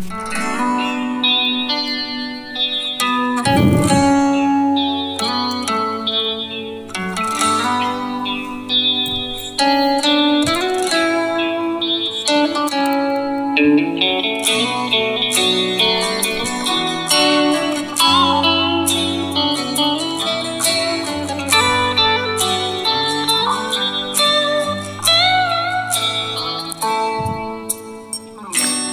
Mm-hmm.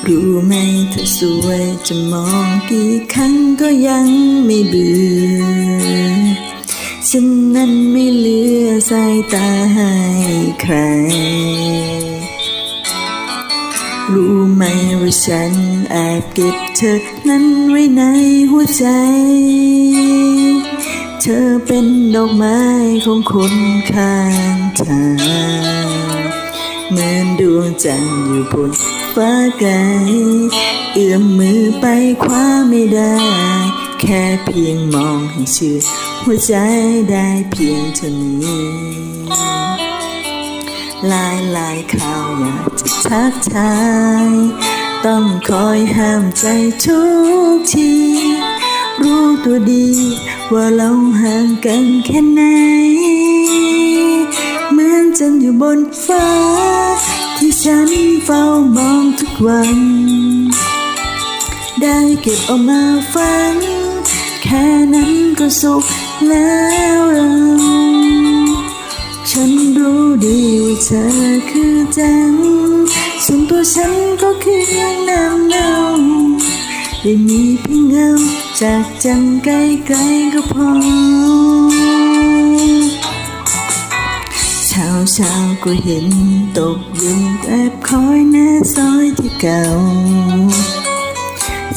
รู้ไหมเธอสวยจะมองกี่ครั้งก็ยังไม่เบื่อ ฉันนั้นไม่เหลือสายตาให้ใคร รู้ไหมว่าฉันแอบเก็บเธอนั้นไว้ในหัวใจ เธอเป็นดอกไม้ของคนข้างทาง เหมือนดวงจันทร์อยู่บนฟ้าไกล เอื้อมมือไปคว้าไม่ได้ แค่เพียงมองให้ชื่อ หัวใจได้เพียงเท่านี้ลายลายข่าวอยากจะทักทาย ต้องคอยห้ามใจทุกทีรู้ตัวดีว่าเราห่างกันแค่ไหน จันทร์อยู่บนฟ้า ที่ฉันเฝ้ามองทุกวัน ได้เก็บเอามาฝัน แค่นั้นก็สุขแล้วเราฉันรู้ดีว่าเธอคือจันทร์ส่วนตัวฉันก็คือน้ำเนาได้มีเพียงเงาจากจันทร์ไกลๆก็พอ เช้าเช้าๆก็เห็นตกยุงแอบคอยหน้าซอยที่เก่า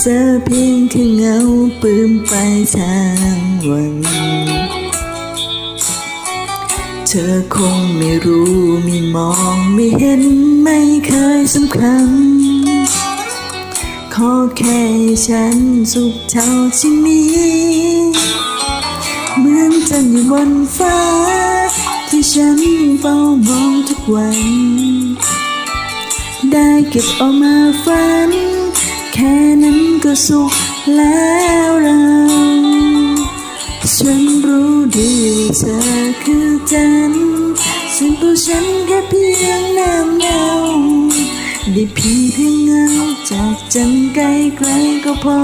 เจอเพียงแค่เงาปืมไปทางวันเธอคงไม่รู้ไม่มองไม่เห็นไม่เคยสำคัญ ขอแค่ฉันสุขเท่าที่มีเหมือนจันอยู่บนฟ้า ฉันเฝ้ามองทุกวัน ได้เก็บเอามาฝัน แค่นั้นก็สุขแล้วเราฉันรู้ดีว่าเธอคือจันทร์ส่วนตัวฉันแค่เพียงน้ำเงาได้เพียงเพียงเงาจากจันไกลไกลก็พอ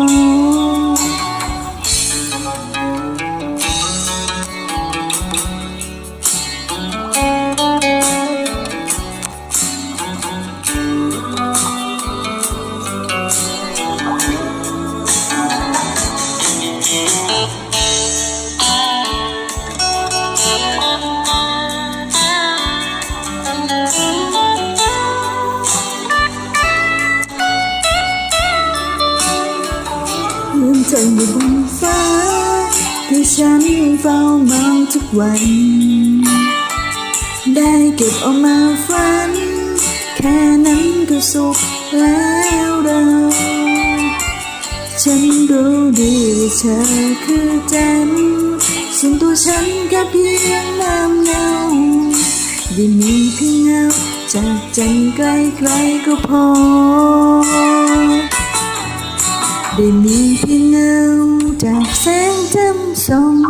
ที่ฉันเฝ้ามองทุกวัน ได้เก็บเอามาฝัน แค่นั้นก็สุขแล้วเรา ฉันรู้ดีว่าเธอคือจันส่วนตัวฉันก็เพียงน้ำเงาได้มีเพียงเงาจากจันทร์ไกลก็พอ ได้มีเพียงเอา song.